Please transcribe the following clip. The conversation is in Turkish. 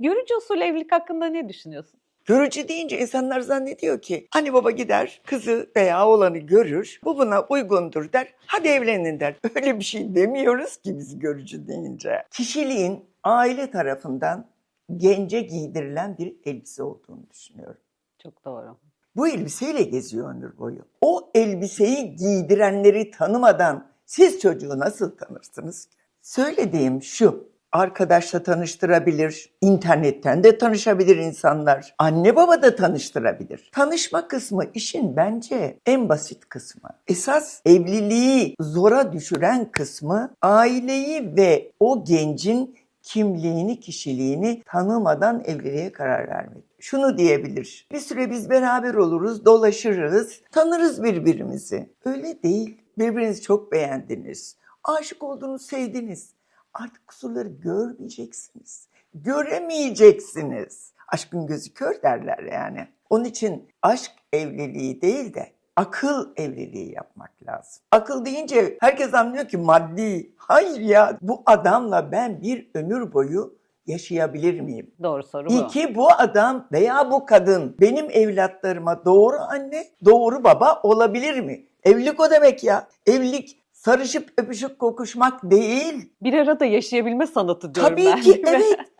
Görücü usulü evlilik hakkında ne düşünüyorsun? Görücü deyince insanlar zannediyor ki anne baba gider kızı veya oğlanı görür. Bu buna uygundur der. Hadi evlenin der. Öyle bir şey demiyoruz ki biz görücü deyince. Kişiliğin aile tarafından gence giydirilen bir elbise olduğunu düşünüyorum. Çok doğru. Bu elbiseyle geziyor ömür boyu. O elbiseyi giydirenleri tanımadan siz çocuğu nasıl tanırsınız? Söylediğim şu. Arkadaşla tanıştırabilir, internetten de tanışabilir insanlar. Anne baba da tanıştırabilir. Tanışma kısmı işin bence en basit kısmı. Esas evliliği zora düşüren kısmı aileyi ve o gencin kimliğini, kişiliğini tanımadan evliliğe karar vermek. Şunu diyebilir. Bir süre biz beraber oluruz, dolaşırız, tanırız birbirimizi. Öyle değil. Birbirinizi çok beğendiniz. Aşık oldunuz, sevdiniz. Artık kusurları görmeyeceksiniz. Göremeyeceksiniz. Aşkın gözü kör derler yani. Onun için aşk evliliği değil de akıl evliliği yapmak lazım. Akıl deyince herkes anlıyor ki maddi. Hayır ya bu adamla ben bir ömür boyu yaşayabilir miyim? Doğru soru bu. İki bu adam veya bu kadın benim evlatlarıma doğru anne, doğru baba olabilir mi? Evlilik o demek ya. Evlilik sarışıp öpüşüp kokuşmak değil. Bir arada yaşayabilme sanatı diyorum Tabii ben. ki evet.